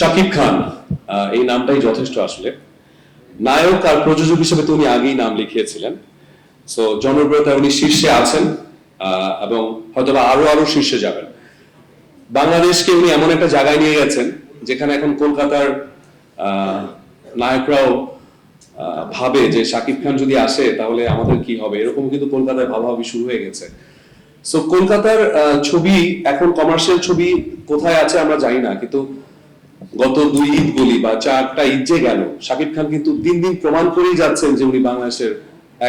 শাকিব খান এই নামটাই যথেষ্ট আসলে। নায়ক আর প্রযোজক হিসেবে তো উনি আগেই নাম লিখিয়েছিলেন। সো জনপ্রিয়তায় উনি শীর্ষে আছেন এবং হয়তো আরও আরও শীর্ষে যাবেন। বাংলাদেশকে উনি এমন একটা জায়গায় নিয়ে গেছেন, যেখানে এখন কলকাতার নায়করাও ভাবে যে শাকিব খান যদি আসে, তাহলে আমাদের কি হবে? এরকম কিন্তু কলকাতায় ভাবাভাবি শুরু হয়ে গেছে। সো কলকাতার ছবি, এখন কমার্শিয়াল ছবি কোথায় আছে আমরা জানি না, কিন্তু গত দুই ঈদ বলি বা চারটা ঈদ যে গেল শাকিব খান কিন্তু দিন দিন প্রমাণ করেই যাচ্ছেন যে উনি বাংলাদেশের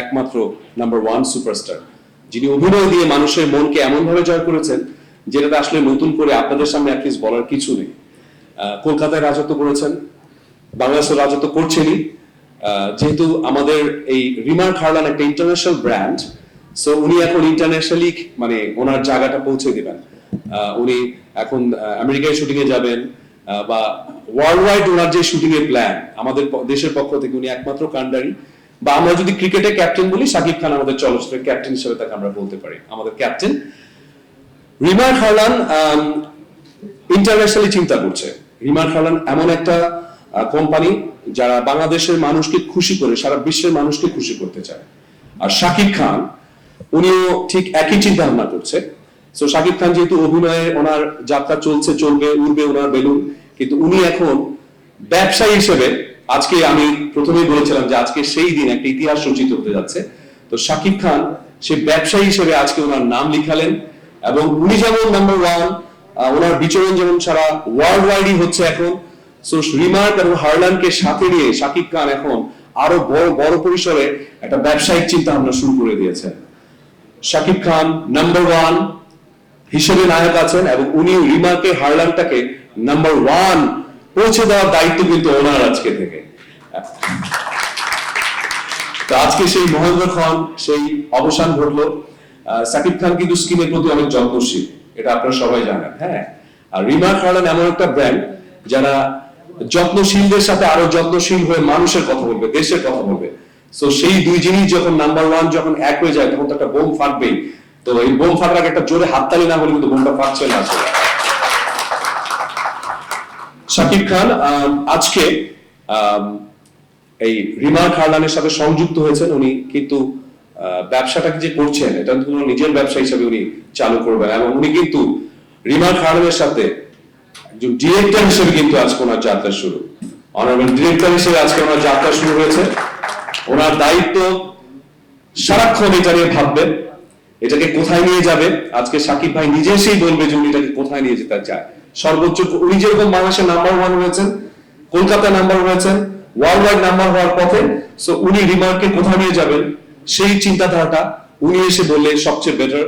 একমাত্র নাম্বার ওয়ান সুপারস্টার যিনি অভিনয় দিয়ে মানুষের মনকে এমন ভাবে জয় করেছেন যেটাতে আসলে নতুন করে আপনাদের সামনে অ্যাটলিস্ট বলার কিছু নেই। কলকাতায় রাজত্ব করেছেন, বাংলাদেশের রাজত্ব করছেনই। যেহেতু আমাদের এই রিমার্ক হারলান একটা ইন্টারন্যাশনাল ব্র্যান্ড সো উনি এখন ইন্টারন্যাশনালি মানে ওনার জায়গাটা পৌঁছে দিবেন। উনি এখন আমেরিকায় শুটিং এ যাবেন বা ওয়ার্ল্ড ওয়াইড ওনার যে শুটিং এর প্ল্যান আমাদের দেশের পক্ষ থেকে উনি একমাত্র কান্ডারি বা আমরা যদি ক্রিকেটে ক্যাপ্টেন বলি, সাকিব খান আমাদের চলচ্চিত্রের ক্যাপ্টেন হিসেবে তাকে আমরা বলতে পারি, আমাদের ক্যাপ্টেন রিমার্ক হারলান ইন্টারন্যাশনালি চিন্তা করছে। রিমার্ক হারলান এমন একটা কোম্পানি যারা বাংলাদেশের মানুষকে খুশি করে, সারা বিশ্বের মানুষকে খুশি করতে চায়। আর শাকিব খান, উনিও ঠিক একই চিন্তা ভাবনা করছে। সো শাকিব খান যেহেতু অভিনয়ে ওনার যাত্রা চলছে, চলবে, উড়বে ওনার বেলুন, কিন্তু উনি এখন ব্যবসায়ী হিসেবে, আজকে আমি প্রথমেই বলেছিলাম যে আজকে সেই দিন একটা ইতিহাস রচিত হতে যাচ্ছে। তো শাকিব খান সে ব্যবসায়ী হিসেবে আজকে ওনার নাম লিখালেন এবং উনি যেমন নাম্বার ওয়ান ওনার বিচরণ যেমন সারা ওয়ার্ল্ড ওয়াইডই হচ্ছে এখন। সো রিমার্ক এবং হারলানকে সাথে নিয়ে শাকিব খান এখন আরও বড় বড় পরিসরে একটা ব্যবসায়িক চিন্তা ভাবনা শুরু করে দিয়েছেন। শাকিব খান নাম্বার ওয়ান হিসেবে নায়ক আছেন এবং উনি রিমাকে হারলানটাকে নাম্বার ওয়ান পৌঁছে দেওয়ার দায়িত্ব কিন্তু ওনার আজকে থেকে। তো আজকে সেই মহেন্দ্র খান, সেই অবসান ঘটলো। সাকিব খান কিন্তু স্কিনের প্রতি অনেক যত্নশীল, এটা আপনারা সবাই জানেন হ্যাঁ? আর রিমার্ক হারলান এমন একটা ব্র্যান্ড যারা যত্নশীলদের সাথে আরও যত্নশীল হয়ে মানুষের কথা বলবে, দেশের কথা বলবে। তো সেই দুই জিনিস যখন নাম্বার ওয়ান যখন এক হয়ে যায়, তখন তো একটা বোম ফাটবেই। তো এই বোম ফাটার আগে একটা জোরে হাততালি না হলে কিন্তু বোমটা ফাটছে না আসলে শাকিব খান আজকে এই রিমার্ক হারলানের সাথে সংযুক্ত হয়েছেন। উনি কিন্তু ব্যবসাটাকে যে করছেন, এটা কিন্তু নিজের ব্যবসা হিসেবে উনি চালু করবেন। এবং উনি কিন্তু রিমার্ক হারলানের সাথে একজন ডিরেক্টর হিসেবে কিন্তু আজকে ওনার যাত্রা শুরু। অনারেবল ডিরেক্টর হিসেবে আজকে ওনার যাত্রা শুরু হয়েছে। ওনার দায়িত্ব সারাক্ষণ এটা নিয়ে ভাববেন। এটাকে কোথায় নিয়ে যাবে? আজকে সাকিব ভাই নিজে এসেই বলবে যে উনি এটাকে কোথায় নিয়ে যেতে চায়। সর্বোচ্চ উনি যেরকম বাংলাদেশের নাম্বার ওয়ান হয়েছেন, কলকাতা নাম্বার হয়েছেন ওয়ার্ল্ড ওয়াইড নাম্বার হওয়ার পথে সো উনি রিমার্ককে কোথায় নিয়ে যাবেন, সেই চিন্তাধারাটা উনি এসে বললে সবচেয়ে বেটার